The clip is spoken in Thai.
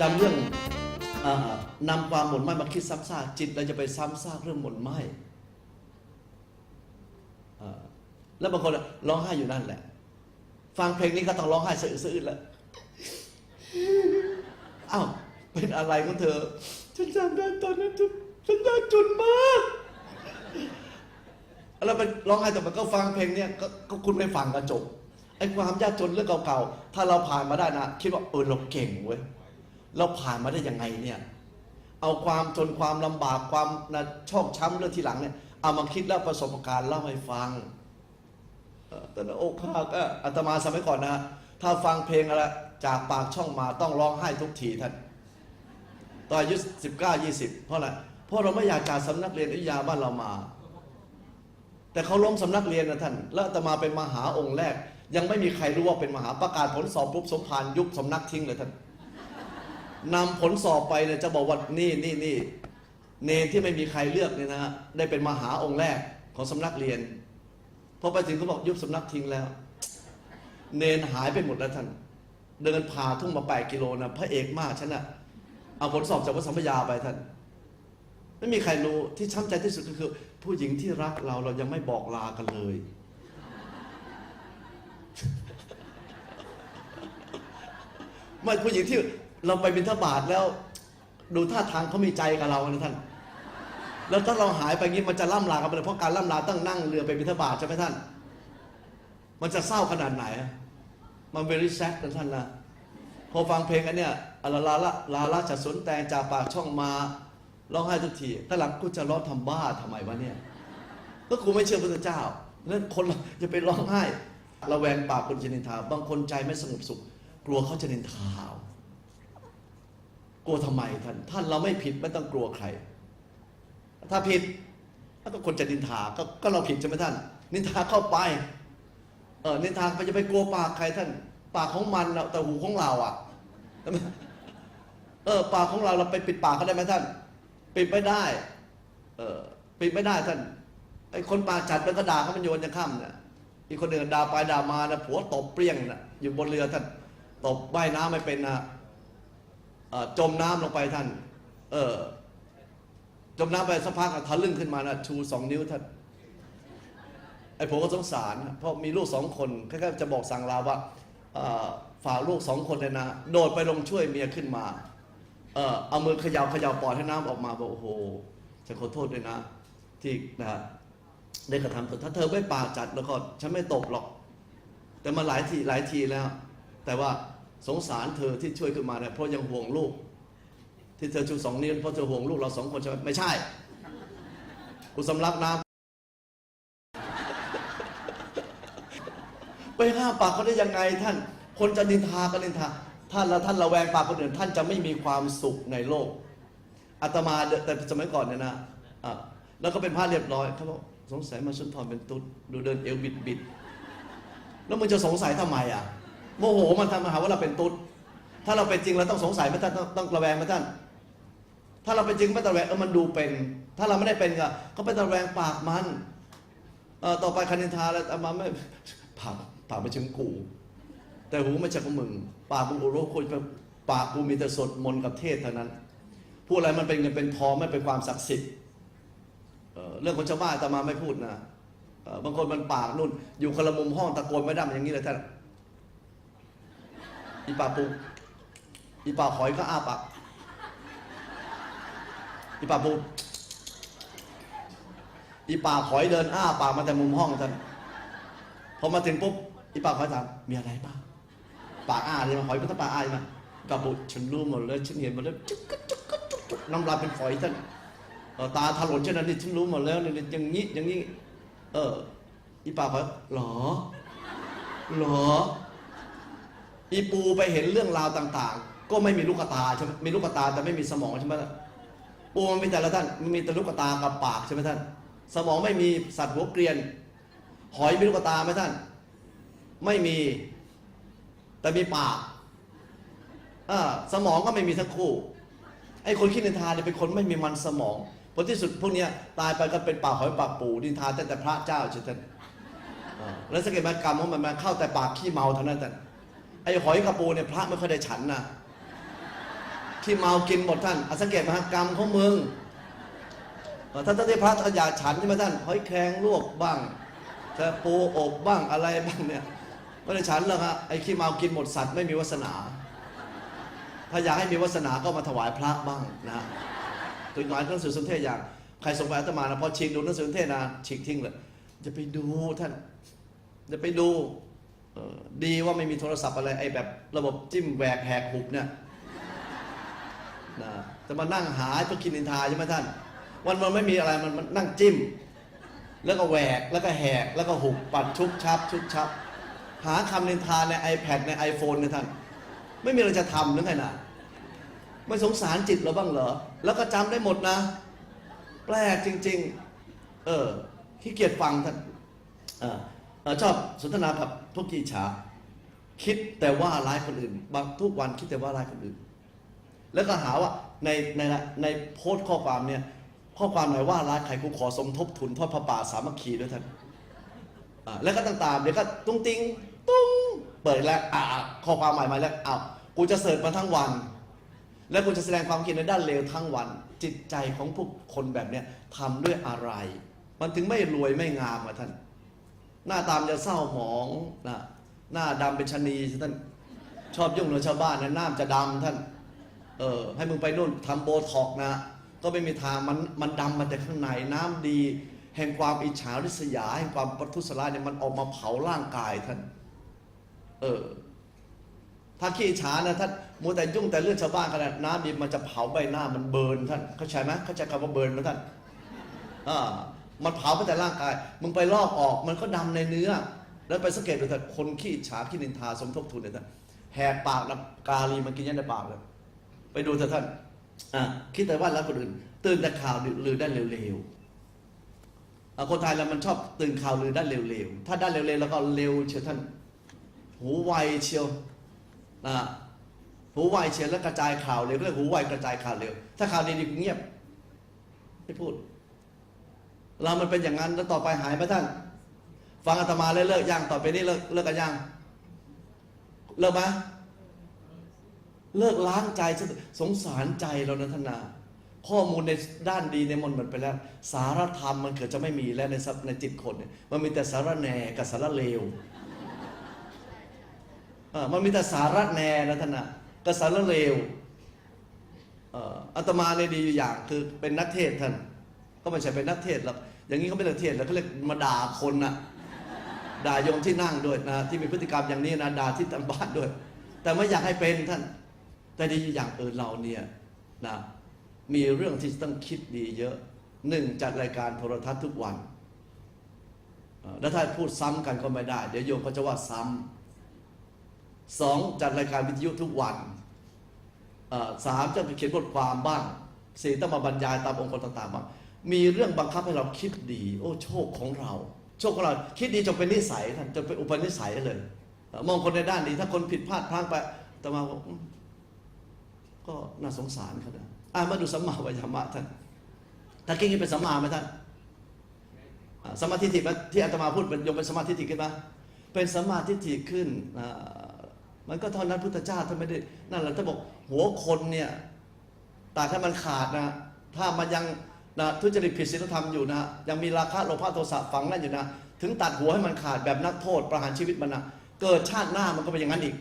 จำเรื่องอนำความหม่นไหมมาคิดซ้ำซากจิตเราจะไปซ้ำซากเรื่องหม่นไหมแล้วบางคนร้องไห้อยู่นั่นแหละ ฟังเพลงนี้ก็ต้องร้องไห้สะอึกสะอื้นแล้วอ้าวเป็นอะไรของเธอฉันจำได้ตอนนั้นฉันยากจนมากแล้วมันร้องไห้แต่มันก็ฟังเพลงเนี้ยก็ก็คุณไม่ฟังกระจบไอ้ความยากจนเรื่องเก่าๆถ้าเราผ่านมาได้นะคิดว่าเออเราเก่งเว้ย เราผ่านมาได้ยังไงเนี่ย เอาความจนความลำบากความนะชอกช้ำเรื่องที่หลังเนี่ยเอามาคิดแล้วประสบการณ์เล่าให้ฟังเอ่อตอนนั้นอกหักอะอาตมาสมัยก่อนนะถ้าฟังเพลงอะไรจากปากช่องมาต้องร้องไห้ทุกทีท่านตอนอายุสิบเก้ายี่สิบเพราะอะไรเพราะเราไม่อยากจากสำนักเรียนอยุธยาบ้านเรามา แต่เขาล้มสำนักเรียนนะท่านแล้วอาตมาเป็นมหาองค์แรก ยังไม่มีใครรู้ว่าเป็นมหาประกาศผลสอบปุ๊บสมภารยุบสำนักทิ้งเลยท่าน นำผลสอบไปเนี่ยจะบอกว่านี่นี่นี่เนนที่ไม่มีใครเลือกเนี่ยนะฮะได้เป็นมหาองค์แรกของสำนักเรียนพอไปถึงเขาบอกยุบสำนักทิ้งแล้ว เนนหายไปหมดแล้วท่าน เดินผ่าทุ่งมาแปดกิโลนะพระเอกมากฉันนะเอาผลสอบจากวัดสัมพยาไปท่าน ไม่มีใครรู้ที่ช้ำใจที่สุดก็คือ ผู้หญิงที่รักเราเรายังไม่บอกลากันเลย ไม่ผู้หญิงที่ เราไปบิณฑบาตแล้ว ดูท่าทางเขามีใจกับเรานะท่าน แล้วถ้าเราหายไปงี้มันจะล่ำลากันไปเลยเพราะการล่ำลาต้องนั่งเรือไปบิณฑบาตใช่ไหมท่าน มันจะเศร้าขนาดไหนอะมัน very sad นะท่านนะพอฟังเพลงอันเนี้ยอะลาลาละลาละจะสนแตงจากปากช่องมาร้องไห้ทุกทีถ้าหลังกูจะร้องทำบ้าทำไมวะเนี่ยก็กูไม่เชื่อพระเจ้านั้นคนจะไปร้องไห้ระแวงปากคนจะนินทา บางคนใจไม่สงบสุข กลัวเขาจะนินทา กลัวทำไมท่าน ท่านเราไม่ผิดไม่ต้องกลัวใคร ถ้าผิดก็คนจะนินทาก็ก็เราผิดใช่ไหมท่าน นินทาเข้าไป เออนินทาไปจะไปกลัวปากใครท่าน ปากของมันเราแต่หูของเราอะเออปากของเราเราไปปิดปากเขาได้ไหมท่าน ปิดไม่ได้ เออปิดไม่ได้ท่านไอ้คนปากจัดมันก็ด่าเขามันโยนจะข้ามเนี่ยอีกคนหนึ่งด่าไปด่ามานะผัวตบเปรี้ยงนะอยู่บนเรือท่านตบว่ายน้ำไม่เป็นนะเอ่อ จมน้ำลงไปท่าน เออจมน้ำไปสักพักทะลึ่งขึ้นมานะชูสองนิ้วท่านไอ้ผมก็สงสาร เพราะมีลูกสองคนแค่จะบอกสั่งลาว่าเอ่อฝากลูกสองคนเลยนะ โดดไปลงช่วยเมียขึ้นมาเออเอามือเขยา่าเขย่าปอดให้น้ำออกมาบอกโอ้โหฉันขอโทษด้วยนะ ที่นะได้กระทำถ้าเธอไม่ปากจัดแล้วก็ฉันไม่ตบหรอก แต่มาหลายทีหลายทีแล้ว แต่ว่า สงสารเธอที่ช่วยขึ้นมาเนี่ยเพราะยังห่วงลูก ที่เธอชูสองนิ้วเพราะเธอห่วงลูกเราสองคนใช่ไหมไม่ใช่กูสำลักน้ำไปห้ามปากเขาได้ยังไงท่าน คนจะนินทาก็นินทาท่านแล้วท่านระแวงปากคนอื่นท่านจะไม่มีความสุขในโลกอาตมาแต่สมัยก่อนเนี่ยนะะแล้วก็เป็นผ้าเรียบร้อยเขาบอกสงสัยมาสุนทรเป็นตุ๊ดดูเดินเอวบิดบิดแล้วมึงจะสงสัยทำไมอะ โมโหมันทำมาหาว่าเราเป็นตุ๊ด ถ้าเราเป็นจริงเราต้องสงสัยไหมท่านต้องต้องระแวงไหมท่าน ถ้าเราเป็นจริงไม่ตระแวงเออมันดูเป็น ถ้าเราไม่ได้เป็นก็ก็ไปตระแวงปากมันเออต่อไปคณินทาแล้วมาไม่ปากปากไม่ถึงกู แต่หูไม่ใช่ของมึง ปากมึงโอโรคนปากกูมีแต่สดมนกับเทศเท่านั้นพูดอะไรมันเป็นเงินเป็นทองไม่เป็นความศักดิ์สิทธิ์เอ่อเรื่องของชาวบ้านอาตมาไม่พูดนะเอ่อบางคนมันปากนุ่น อยู่คนละมุมห้องตะโกนไม่ดังอย่างนี้เลยท่าน อีปากปูอีปากหอยก็อ้าปากอีปากปูอีปากหอยเดินอ้าปากมาแต่มุมห้องท่านพอมาถึงปุ๊บอีปากหอยถามมีอะไรเปล่าปากอ้าเลยมาหอยก็ต้องปากอ้าใช่ไหมกระปุกฉันรู้หมดเลยฉันเห็นหมดแล้วจุ๊กกึ๊กจุ๊กกึ๊กจุ๊กจุ๊กน้ำลายเป็นฝอยท่านตาถลนเช่นนั้นนี่ฉันรู้หมดแล้วนี่อย่างนี้อย่างนี้ เอออีปากหอยหรอหรอ อีปูไปเห็นเรื่องราวต่าง ๆ ก็ไม่มีลูกตาใช่ไหมมีลูกตาแต่ไม่มีสมองใช่ไหมล่ะปูมันมีแต่ละท่านมันมีแต่ลูกตากับปากใช่ไหมท่าน สมองไม่มีสัตว์หัวเกรียน หอยมีลูกตาไหมท่าน ไม่มี แต่มีปากอ่าสมองก็ไม่มีทั้งคู่ไอ้คนคิดนินทาเนี่ยเป็นคนไม่มีมันสมองผลที่สุดพวกเนี้ยตายไปก็เป็นปากหอยปากปูนินทาแต่แต่พระเจ้าใช่ไหมอ่านแล้วสังเกตไหมกรรมของมันมันเข้าแต่ปากขี้เมาเท่านั้นแต่ ไอ้หอยกระปูเนี่ยพระไม่ค่อยได้ฉันนะที่เมากินหมดท่านอสังเกตมหากรรมของมึงเออท่านท่านที่พระท่านอยากฉันใช่ไหมท่านหอยแครงลวกบ้างจะปูอบบ้างอะไรบ้างเนี่ยไม่ได้ฉันหรอกฮะไอ้ขี้เมากินหมดสัตว์ไม่มีวาสนา ถ้าอยากให้มีวาสนาก็มาถวายพระบ้างนะตัวน้อยหนังสือสนเทศอย่างใครส่งไปอาตมานะพอฉีกดูหนังสือสนเทศนะฉีกทิ้งเลยจะไปดูท่านจะไปดู ดีว่าไม่มีโทรศัพท์อะไรไอ้แบบระบบจิ้มแหวกแหกหุบเนี่ยนะจะมานั่งหาไอ้พวกกินนินทาใช่ไหมท่าน วันมันไม่มีอะไรมันมันนั่งจิ้ม แล้วก็แหวกแล้วก็แหกแล้วก็หุบปัดชุบชับ ชุบชับ หาคำนินทาใน iPad ใน iPhone เนี่ยท่าน ไม่มีอะไรจะทำหรือไงนะไม่สงสารจิตเราบ้างเหรอ แล้วก็จำได้หมดนะ แปลกจริง ๆ เออขี้เกียจฟังท่านออเออ ชอบสนทนากับพวกกีฉาคิดแต่ว่าร้ายคนอื่น บางทุกวันคิดแต่ว่าร้ายคนอื่น แล้วก็หาว่าในในในโพสต์ข้อความเนี่ย ข้อความไหนว่าร้ายใครกูขอสมทบทุนทอดพระป่าสามัคคีด้วยท่านแล้วก็ต่างๆเดี๋ยวก็ตุ้งติงตุ้งเปิดแล้วอ่าข้อความใหม่มาแล้วอ้าวกูจะเสิร์ชมาทั้งวัน แล้วกูจะแสดงความคิดในด้านเลวทั้งวัน จิตใจของพวกคนแบบเนี้ยทำด้วยอะไร มันถึงไม่รวยไม่งามอะท่าน หน้าตามจะเศร้าหมองนะหน้าดำเป็นชะนีท่านชอบยุ่งกับชาวบ้านนะหน้าจะดำท่าน เออให้มึงไปนู่นทำโบท็อกนะ ก็ไม่มีทางมันมันดำมาแต่ข้างในน้ำดี แห่งความอิจฉาริษยา แห่งความประทุษร้ายเนี่ยมันออกมาเผาร่างกายท่าน เออถ้าขี้ฉานะท่านมัวแต่ยุ่งแต่เรื่องชาวบ้านกันนะน้ำดีมันจะเผาใบหน้ามันเบิร์นท่านเข้าใจไหมเข้าใจคำว่าเบิร์นไหมท่านอ่า มันเผาไปแต่ร่างกาย มึงไปลอกออกมันก็ดำในเนื้อ แล้วไปสังเกตดูเถอะคนขี้อิจฉาขี้นินทาสมทบทุนเนี่ยท่านแหกปากนะกาลีมันกินยันในปากเลยไปดูเถอะท่านอะคิดแต่ว่าแล้วคนอื่น ตื่นแต่ข่าวลือได้เร็วๆคนไทยเรามันชอบตื่นข่าวลือได้เร็วๆถ้าได้เร็วๆแล้วก็เร็วเชียวท่าน หูไวเชียวนะหูไวเชียวแล้วกระจายข่าวเร็วก็เรียหูไวกระจายข่าวเร็ว ถ้าข่าวดีๆกูเงียบไม่พูด เรามันเป็นอย่างนั้นแล้วต่อไปหายไหมท่าน ฟังอาตมาเลยเลิกยังต่อไปนี้เลิกเลิกกันยังเลิกไหมเลิกล้างใจสงสารใจเรานะท่านนาข้อมูลในด้านดีในมันหมดไปแล้ว สารธรรมมันเกิดจะไม่มีแล้วในสัในจิตคนเนี่ยมันมีแต่สารแหน่กับสารเลวมันมีแต่สารแหน่นะท่านนะกับสารเลวอาตมาเนี่ยดีอยู่อย่างคือเป็นนักเทศน์ท่าน ก็ไม่ใช่เป็นนักเทศหรอกอย่างนี้เขาไม่เรียกเทศแล้วเขาเรียกมาด่าคนนะด่าโยมที่นั่งด้วยนะที่มีพฤติกรรมอย่างนี้นะด่าที่ตำบ้านด้วย แต่ไม่อยากให้เป็นท่าน แต่ดีอย่างเออเราเนี่ยนะมีเรื่องที่ต้องคิดดีเยอะหนึ่งจัดรายการโทรทัศน์ทุกวันแล้วถ้าพูดซ้ำกันก็ไม่ได้ เดี๋ยวโยมก็จะว่าซ้ำสองจัดรายการวิทยุทุกวันสามจะไปเขียนบทความบ้างสี่ต้องมาบรรยายตามองค์กรต่างๆบ้าง มีเรื่องบังคับให้เราคิดดี โอ้โชคของเรา โชคของเราคิดดีจนเป็นนิสัยท่านจนเป็นอุปนิสัยเลย มองคนในด้านดีถ้าคนผิดพลาดพลั้งไปแต่มาบอกก็น่าสงสารเขานะอ่ามาดูสัมมาวิยามะท่านถ้าคิดเป็นสัมมาไหมท่านสมมาธิฏฐิที่อาตมาพูดเป็นยมเป็นสมมาธิฏฐิขึ้นไหมเป็นสมมาธิฏฐิขึ้นมันก็เท่านั้นพุทธเจ้าท่านไม่ได้นั่นแหละท่านบอกหัวคนเนี่ยตากให้มันขาดนะถ้ามันยัง นะทุจริตผิดศีลธรรมอยู่นะยังมีราคะโลภะโทสะฝังนั่นอยู่นะ ถึงตัดหัวให้มันขาดแบบนักโทษประหารชีวิตมันนะเกิดชาติหน้ามันก็เป็นอย่างนั้นอีก